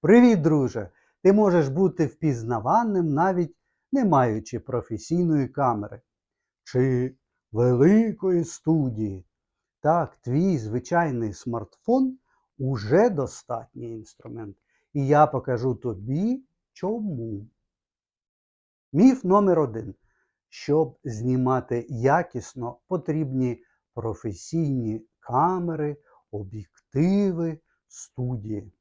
Привіт, друже! Ти можеш бути впізнаваним навіть не маючи професійної камери чи великої студії. Так, твій звичайний смартфон уже достатній інструмент. І я покажу тобі чому. Міф номер один. Щоб знімати якісно, потрібні професійні камери, об'єктиви, студії.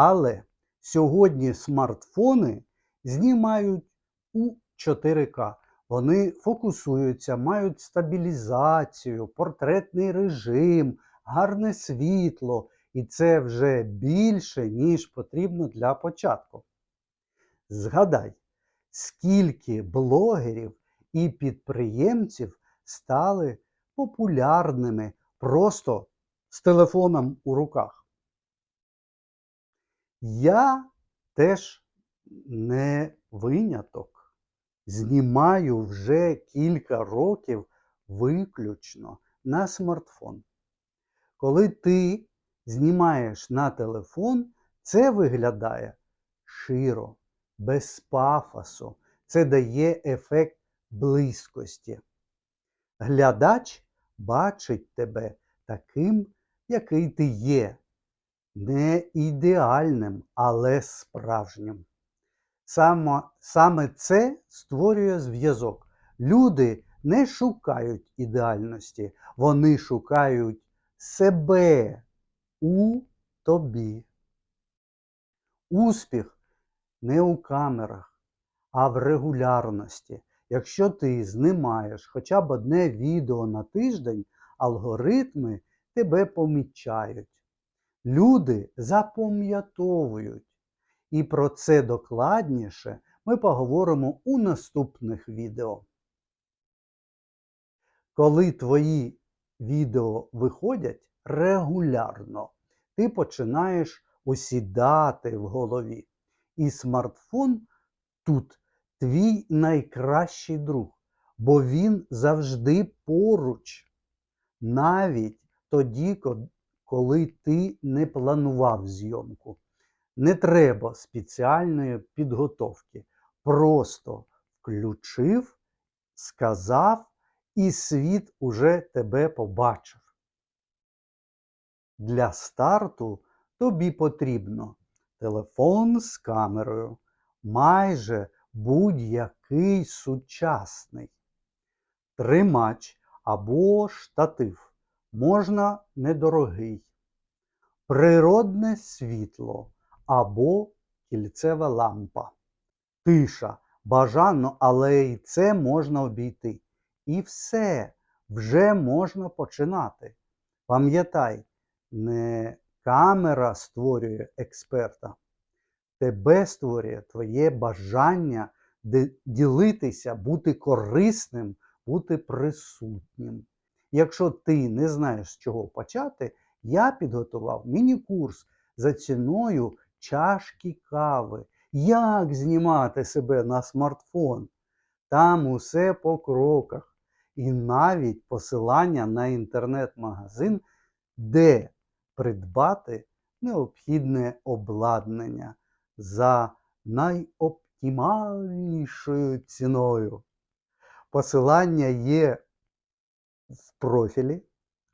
Але сьогодні смартфони знімають у 4К. Вони фокусуються, мають стабілізацію, портретний режим, гарне світло, і це вже більше, ніж потрібно для початку. Згадай, скільки блогерів і підприємців стали популярними просто з телефоном у руках. Я теж не виняток. Знімаю вже кілька років виключно на смартфон. Коли ти знімаєш на телефон, це виглядає широ, без пафосу. Це дає ефект близькості. Глядач бачить тебе таким, який ти є. Не ідеальним, але справжнім. Саме, саме це створює зв'язок. Люди не шукають ідеальності, вони шукають себе у тобі. Успіх не у камерах, а в регулярності. Якщо ти знімаєш хоча б одне відео на тиждень, алгоритми тебе помічають. Люди запам'ятовують. І про це докладніше ми поговоримо у наступних відео. Коли твої відео виходять регулярно, ти починаєш осідати в голові. І смартфон тут твій найкращий друг, бо він завжди поруч, навіть тоді, коли ти не планував зйомку. Не треба спеціальної підготовки. Просто включив, сказав, і світ уже тебе побачив. Для старту тобі потрібно телефон з камерою, майже будь-який сучасний, тримач або штатив. Можна недорогий, природне світло або кільцева лампа. Тиша. Бажано, але і це можна обійти. І все вже можна починати. Пам'ятай, не камера створює експерта, тебе створює твоє бажання ділитися, бути корисним, бути присутнім. Якщо ти не знаєш, з чого почати, я підготував міні-курс за ціною чашки кави. Як знімати себе на смартфон? Там усе по кроках. І навіть посилання на інтернет-магазин, де придбати необхідне обладнання за найоптимальнішою ціною. Посилання є в профілі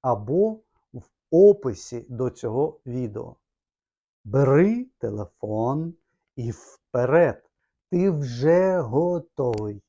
або в описі до цього відео. Бери телефон і вперед. Ти вже готовий.